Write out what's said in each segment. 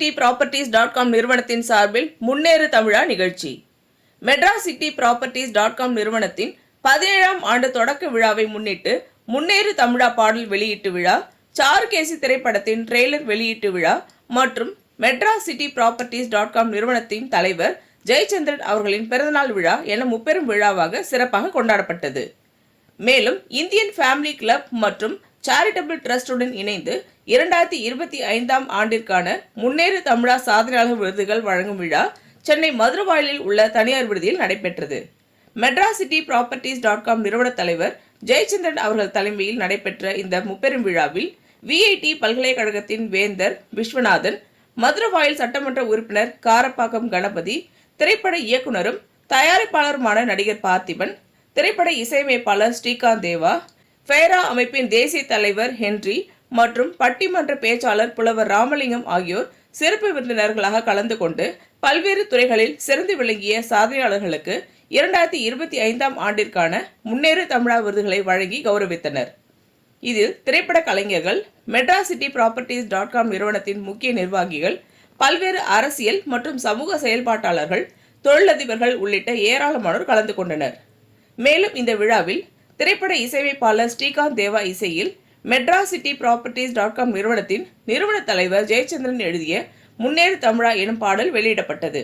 City properties dot com நிறுவனத்தின் சார்பில் முன்னேறு தமிழா நிகழ்ச்சி. Madras city properties dot com நிறுவனத்தின் பதினேழாம் ஆண்டு தொடக்க விழாவை முன்னிட்டு முன்னேறு தமிழா பாடல் வெளியீட்டு விழா சாருகேசி திரைப்படத்தின் ட்ரெய்லர் வெளியீட்டு விழா மற்றும் Madras city properties dot com நிறுவனத்தின் தலைவர் ஜெயச்சந்திரன் அவர்களின் பிறந்தநாள் விழா என முப்பெரும் விழாவாக சிறப்பாக கொண்டாடப்பட்டது. மேலும் இந்தியன் ஃபேமிலி கிளப் மற்றும் சேரிட்டபிள் ட்ரஸ்டுடன் இணைந்து இரண்டாயிரத்தி இருபத்தி ஐந்தாம் ஆண்டிற்கான முன்னேறு தமிழா சாதனையாளர் விருதுகள் வழங்கும் விழா சென்னை மதுரவாயலில் உள்ள தனியார் விடுதியில் நடைபெற்றது. Madras city properties dot com நிறுவன தலைவர் ஜெயச்சந்திரன் அவர்கள் தலைமையில் நடைபெற்ற இந்த முப்பெரும் விழாவில் விஐடி பல்கலைக்கழகத்தின் வேந்தர் விஸ்வநாதன் மதுரவாயில் சட்டமன்ற உறுப்பினர் காரப்பாக்கம் கணபதி திரைப்பட இயக்குனரும் தயாரிப்பாளருமான நடிகர் பார்த்திபன் திரைப்பட இசையமைப்பாளர் ஸ்ரீகாந்த் தேவா ஃபேரா அமைப்பின் தேசிய தலைவர் ஹென்றி மற்றும் பட்டிமன்ற பேச்சாளர் புலவர் ராமலிங்கம் ஆகியோர் சிறப்பு விருந்தினர்களாக கலந்து கொண்டு பல்வேறு துறைகளில் சிறந்து விளங்கிய சாதனையாளர்களுக்கு இரண்டாயிரத்தி இருபத்தி ஐந்தாம் ஆண்டிற்கான முன்னேறு தமிழா விருதுகளை வழங்கி கௌரவித்தனர். இதில் திரைப்பட கலைஞர்கள் Madras city properties dot com நிறுவனத்தின் முக்கிய நிர்வாகிகள் பல்வேறு அரசியல் மற்றும் சமூக செயல்பாட்டாளர்கள் தொழிலதிபர்கள் உள்ளிட்ட ஏராளமானோர் கலந்து கொண்டனர். மேலும் இந்த விழாவில் திரைப்பட இசையமைப்பாளர் ஸ்ரீகாந்த் தேவா இசையில் Madras city properties dot com நிறுவனத்தின் நிறுவன தலைவர் ஜெயச்சந்திரன் எழுதிய முன்னேறு தமிழா எனும் பாடல் வெளியிடப்பட்டது.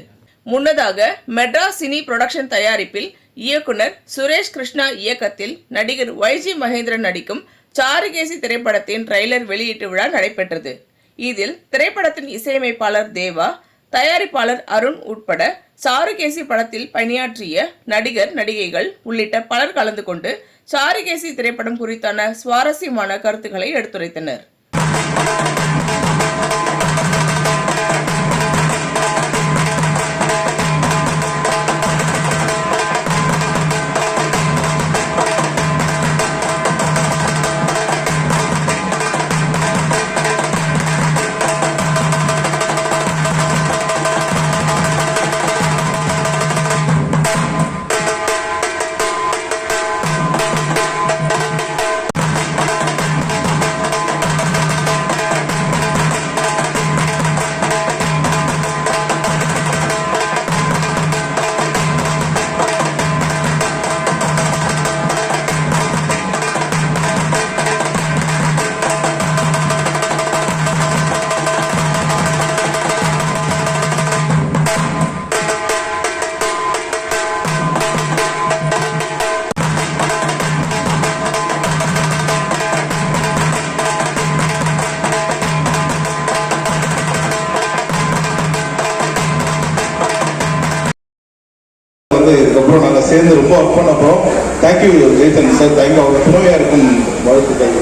முன்னதாக மெட்ராஸ் சினி புரொடக்ஷன் தயாரிப்பில் இயக்குனர் சுரேஷ் கிருஷ்ணா இயக்கத்தில் நடிகர் வைஜி மகேந்திரன் நடிக்கும் சாருகேசி திரைப்படத்தின் ட்ரெய்லர் வெளியீட்டு விழா நடைபெற்றது. இதில் திரைப்படத்தின் இசையமைப்பாளர் தேவா தயாரிப்பாளர் அருண் உட்பட சாருகேசி படத்தில் பணியாற்றிய நடிகர் நடிகைகள் உள்ளிட்ட பலர் கலந்து கொண்டு சாருகேசி திரைப்படம் குறித்தான சுவாரஸ்யமான கருத்துக்களை எடுத்துரைத்தனர். இதுக்கப்புறம் சேர்ந்து ரொம்ப ஒர்க் பண்ண போகிறோம் தேங்க்யூ ஜெய்தன் சார் தேங்க்யூ அவ்வளோ துணையாக இருக்கும் வாழ்த்துக்கள்.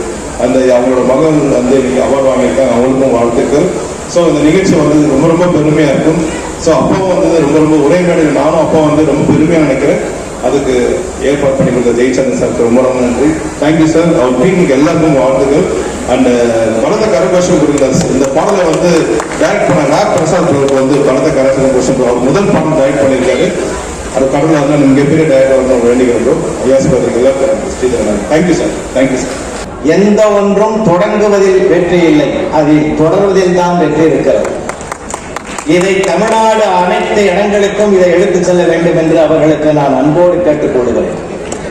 அந்த அவங்களோட மகன் வந்து இன்னைக்கு அவார்டு வாங்கியிருக்காங்க. அவங்களுக்கும் வாழ்த்துக்கள். ஸோ இந்த நிகழ்ச்சி வந்து ரொம்ப ரொம்ப பெருமையாக இருக்கும். ஸோ அப்பாவும் வந்து ரொம்ப ரொம்ப ஒரே மேடையில் நானும் அப்பா வந்து ரொம்ப பெருமையாக நினைக்கிறேன். அதுக்கு ஏற்பாடு பண்ணி கொடுத்த ஜெயச்சந்திரன் சாருக்கு ரொம்ப ரொம்ப நன்றி. தேங்க்யூ சார் அவர் டீமுக்கு எல்லாருக்கும் வாழ்த்துக்கள். அண்ட் பலத்த கரகோஷம் கொடுக்குற இந்த பாடலை வந்து டைரக்ட் பண்ண நாக் பிரசாத் அவருக்கு வந்து பலத்த கரகோஷம் அவர் முதல் பாடம் டைரக்ட் பண்ணியிருக்காரு. அது கடவுள் வந்து மிகப்பெரிய டைரக்டர் வந்து வேண்டிக்கிறோம் ஐயாஸ் எல்லாருக்கும் Sridharan thank you sir thank you sir எந்த ஒன்றும் தொடங்குவதில் வெற்றி இல்லை. அதில் தொடர்வதில் தான் வெற்றி இருக்கிறது. இதை தமிழ்நாடு அனைத்து இடங்களுக்கும் இதை எடுத்துச் செல்ல வேண்டும் என்று அவர்களுக்கு நான் அன்போடு கேட்டுக் கொள்கிறேன்.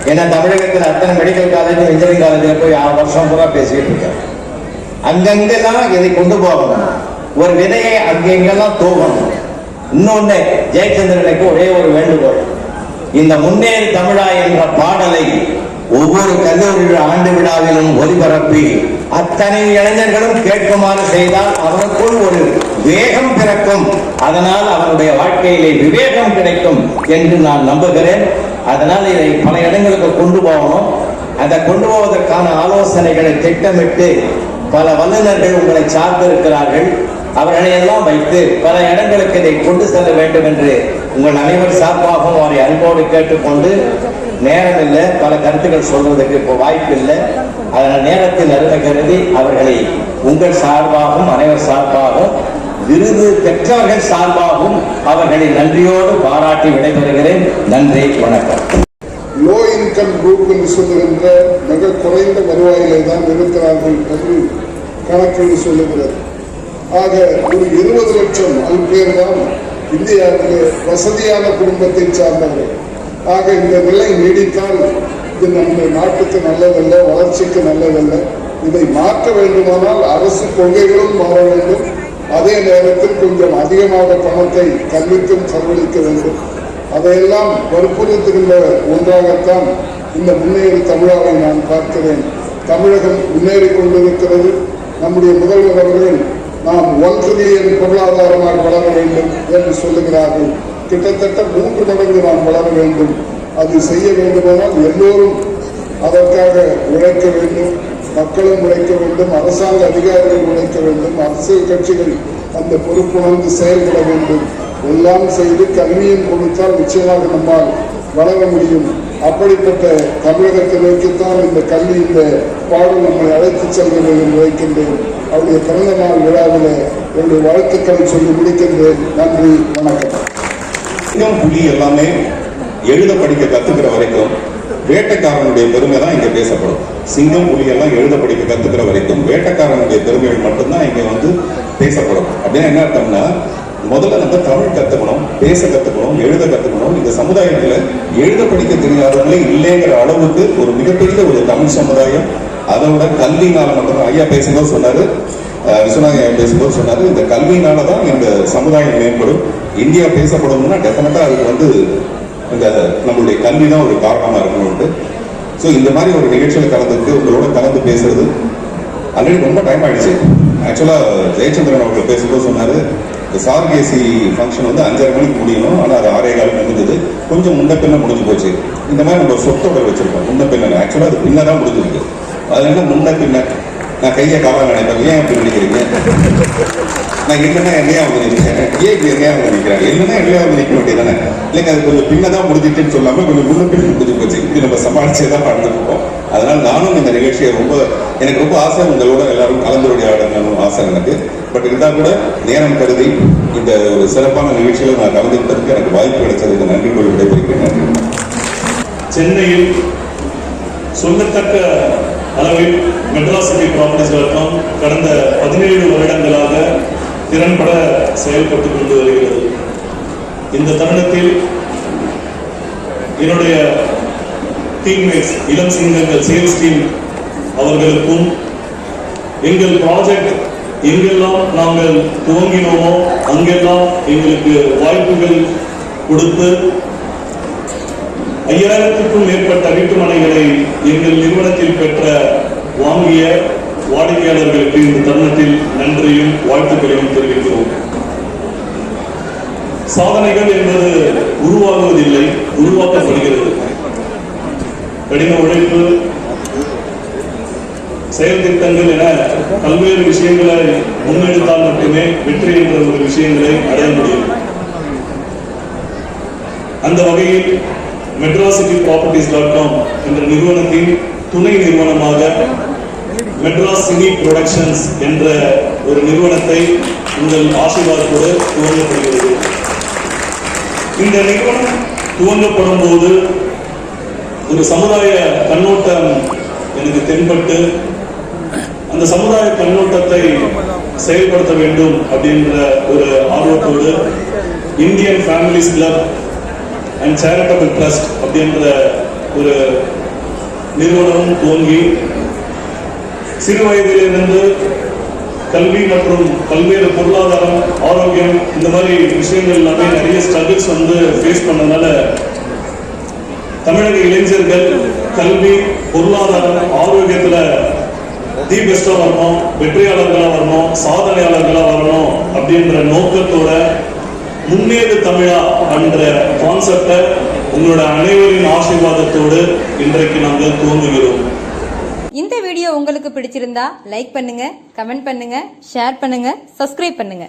ஏன்னா தமிழகத்தில் அத்தனை மெடிக்கல் காலேஜ் இன்ஜினியரிங் காலேஜில் போய் ஆறு வருஷம் பூரா பேசிட்டு இருக்கேன் அங்கங்கெல்லாம் இதை கொண்டு போகணும். ஒரு விதையை அங்கெங்கெல்லாம் தூவணும். இன்னொன்னு ஜெயச்சந்திரனுக்கு ஒரே ஒரு வேண்டுகோள். இந்த முன்னேறு தமிழா என்ற பாடலை ஒவ்வொரு கல்லூரி ஆண்டு விழாவிலும் ஒலிபரப்பி அத்தனை இளைஞர்களும் கேட்குமாறு செய்தால் அவனுக்குள் ஒரு வேகம் பிறக்கும். அதனால் அவனுடைய வாழ்க்கையிலே விவேகம் கிடைக்கும் என்று நான் நம்புகிறேன். அதனால் இதை பல இடங்களுக்கு கொண்டு போகணும். அதை கொண்டு போவதற்கான ஆலோசனைகளை திட்டமிட்டு பல வல்லுநர்கள் உங்களை சார்ந்திருக்கிறார்கள். அவர்களை எல்லாம் வைத்து பல இடங்களுக்கு இதை கொண்டு செல்ல வேண்டும் என்று உங்கள் அனைவர் சார்பாகவும் அவரை அன்போடு கேட்டுக்கொண்டு நேரம் இல்லை பல கருத்துக்கள் சொல்வதற்கு இப்போ வாய்ப்பு இல்லை. அதனால் நேரத்தில் அருமை கருதி அவர்களை உங்கள் சார்பாகவும் அனைவர் சார்பாகவும் விருது பெற்றவர்கள் சார்பாகவும் அவர்களை நன்றியோடு பாராட்டி விடைபெறுகிறேன். நன்றி வணக்கம். லோ இன்கம் குரூப் என்று சொல்லுகின்ற மிக குறைந்த வருவாயிலே தான் இருக்கிறார்கள் என்று கணக்கீடு சொல்லுகிறது. ஆக ஒரு இருபது லட்சம் அது பேர் தான் இந்தியாவிலே வசதியான குடும்பத்தை சார்ந்தவர்கள். ஆக இந்த நிலை நீடித்தால் இது நம்ம நாட்டுக்கு நல்லதல்ல வளர்ச்சிக்கு நல்லதல்ல. இதை மாற்ற வேண்டுமானால் அரசு கொள்கைகளும் மாற வேண்டும். அதே நேரத்தில் கொஞ்சம் அதிகமாக பணத்தை கல்விக்கும் செலவழிக்க வேண்டும். அதையெல்லாம் வற்புறுத்துகின்ற ஒன்றாகத்தான் இந்த முன்னேறி தமிழாவை நான் பார்க்கிறேன். தமிழகம் முன்னேறி கொண்டிருக்கிறது. நம்முடைய முதல்வர் அவர்கள் நாம் ஒன் ட்ரில்லியன் பொருளாதாரமாக வளர வேண்டும் என்று சொல்லுகிறார்கள். கிட்டத்தட்ட மூன்று மடங்கு நாம் வளர வேண்டும். அது செய்ய வேண்டுமானால் எல்லோரும் அதற்காக உழைக்க வேண்டும். மக்களும் உழைக்க வேண்டும். அரசாங்க அதிகாரிகள் உழைக்க வேண்டும். அரசியல் கட்சிகள் அந்த பொறுப்புணர்ந்து செயல்பட வேண்டும். எல்லாம் செய்து கல்வியும் கொடுத்தால் நிச்சயமாக நம்மால் வளர முடியும். அப்படிப்பட்ட தமிழகத்தை நோக்கித்தான் இந்த கல்வி இந்த பாடம் நம்மை அழைத்துச் செல்கிறது என்று வைக்கின்றேன் அவருடைய பிறந்த நாள் விழாவில் என்னுடைய வாழ்த்துக்களை சொல்லி முடிக்கின்றேன். நன்றி வணக்கம். சிங்கம் புலி எல்லாமே எழுத படிக்க கத்துக்கிற வரைக்கும் வேட்டைக்காரனுடைய பெருமை தான் இங்கே பேசப்படும். சிங்கம் புலி எல்லாம் எழுத படிக்க கத்துக்கிற வரைக்கும் வேட்டைக்காரனுடைய பெருமைகள் மட்டும்தான் இங்கே வந்து பேசப்படும். அப்படின்னா என்ன அர்த்தம்னா முதல்ல நம்ம தமிழ் கத்துக்கணும் பேச கத்துக்கணும் எழுத கத்துக்கணும். இந்த சமுதாயத்துல எழுத படிக்க தெரியாதவங்களே இல்லைங்கிற அளவுக்கு ஒரு மிகப்பெரிய ஒரு தமிழ் சமுதாயம் அதோட கல்வினால மட்டும் ஐயா பேசும்போது சொன்னாரு. அஹ் விஸ்வநாதன் ஐயா பேசும்போது சொன்னாரு. இந்த கல்வினால தான் இந்த சமுதாயம் மேம்படும். இந்தியா பேசப்படும்னா டெஃபினட்டா அதுக்கு வந்து இந்த நம்மளுடைய கல்வி தான் ஒரு காரணமா இருக்கணும்ட்டு ஸோ இந்த மாதிரி ஒரு நிகழ்ச்சியில் கலந்துட்டு உங்களோட கலந்து பேசுறது ஆல்ரெடி ரொம்ப டைம் ஆயிடுச்சு. ஆக்சுவலாக ஜெயச்சந்திரன் அவர்கள் பேசும்போது சொன்னார் இந்த சார்கேசி ஃபங்க்ஷன் வந்து அஞ்சரை மணிக்கு முடியணும். ஆனால் அது ஆறே காலம் முடிஞ்சது. கொஞ்சம் முன்ன பின்ன முடிஞ்சு போச்சு. இந்த மாதிரி நம்ம சொத்தோட வச்சுருக்கோம். முன்ன பின்ன ஆக்சுவலாக அது பின்ன தான் முடிஞ்சிருக்கு. அது என்ன முன்ன பின்ன நான் கையை காலம் நினைப்பேன் ஏன் அப்படி நினைக்கிறீங்க? நான் இல்லைன்னா என்னையா வந்து நிற்கிறேன் ஏன் இப்படி என்னையா வந்து நிற்கிறேன் இல்லைன்னா என்னையா வந்து நிற்க வேண்டியதானே இல்லைங்க அது கொஞ்சம் பின்னதான் முடிஞ்சிட்டுன்னு சொல்லாம கொஞ்சம் முன்ன பின்ன முடிஞ்சு போச்சு. இது நம்ம சமாளிச்சே தான் நடந்துருக்கோம் அதனால நானும் இந்த நிகழ்ச்சியை ரொம்ப எனக்கு ரொம்ப ஆசை. உங்களோட எல்லாரும் கலந்துரையாடணும் ஆசை எனக்கு. பட் இருந்தால் கூட நேரம் கருதி இந்த ஒரு சிறப்பான நிகழ்ச்சியில் நான் கலந்துக்கிட்டதுக்கு எனக்கு வாய்ப்பு கிடைச்சதுக்கு நன்றி கூறி விடைபெறுகிறேன். நன்றி சென்னையில் சொல்லத்தக்க அளவில் மெட்ராஸ் சிட்டி ப்ராப்பர்ட்டிஸ் வழக்கம் கடந்த பதினேழு வருடங்களாக திறன்பட செயல்பட்டு கொண்டு வருகிறது. இந்த தருணத்தில் என்னுடைய டீம்மேட்ஸ் இளம் சிங்கங்கள் சேல்ஸ் டீம் அவர்களுக்கும் எங்கள் ப்ராஜெக்ட் எங்கெல்லாம் நாங்கள் துவங்கினோமோ அங்கெல்லாம் எங்களுக்கு வாய்ப்புகள் கொடுத்து ஐயாயிரத்துக்கும் மேற்பட்ட வீட்டுமனைகளை எங்கள் நிறுவனத்தில் பெற்ற வாங்கிய வாடிக்கையாளர்களுக்கு இந்த தருணத்தில் நன்றியும் வாழ்த்துக்களையும் தெரிவிக்கிறோம். சாதனைகள் என்பது உருவாகுவதில்லை உருவாக்கப்படுகிறது. கடின உழைப்பு செயல் திட்டங்கள் என பல்வேறு விஷயங்களை முன்னெடுத்தால் மட்டுமே வெற்றி என்ற ஒரு விஷயங்களை அடைய முடியும். அந்த வகையில் மெட்ராசிட்டி ப்ராப்பர்ட்டிஸ் டாட் காம் என்ற நிறுவனத்தின் துணை நிறுவனமாக மெட்ராஸ் சினி புரொடக்ஷன்ஸ் என்ற ஒரு நிறுவனத்தை உங்கள் ஆசீர்வாதத்தோடு துவங்கப்படுகிறது. இந்த நிறுவனம் துவங்கப்படும் போது ஒரு சமுதாய கண்ணோட்டம் எனக்கு தென்பட்டு அந்த சமுதாய கண்ணோட்டத்தை செயல்படுத்த வேண்டும் அப்படின்ற ஒரு ஆர்வத்தோடு Indian families club and charitable trust அப்படின்ற ஒரு நிறுவனமும் துவங்கி சிறு வயதிலிருந்து கல்வி மற்றும் பல்வேறு பொருளாதாரம் ஆரோக்கியம் இந்த மாதிரி விஷயங்கள் எல்லாமே நிறைய ஸ்ட்ரகிள்ஸ் வந்து ஃபேஸ் பண்ணனால தமிழக இளைஞர்கள் கல்வி பொருளாதாரம் ஆரோக்கியத்தில் தி பெஸ்ட்டாக வரணும் வெற்றியாளர்களாக வரணும் சாதனையாளர்களாக வரணும் அப்படின்ற நோக்கத்தோட முன்னேறு தமிழா என்ற கான்செப்டை உங்களோட அனைவரின் ஆசீர்வாதத்தோடு இன்றைக்கு நாங்கள் துவங்குகிறோம். இந்த வீடியோ உங்களுக்கு பிடிச்சிருந்தா லைக் பண்ணுங்க கமெண்ட் பண்ணுங்க ஷேர் பண்ணுங்க சப்ஸ்கிரைப் பண்ணுங்க.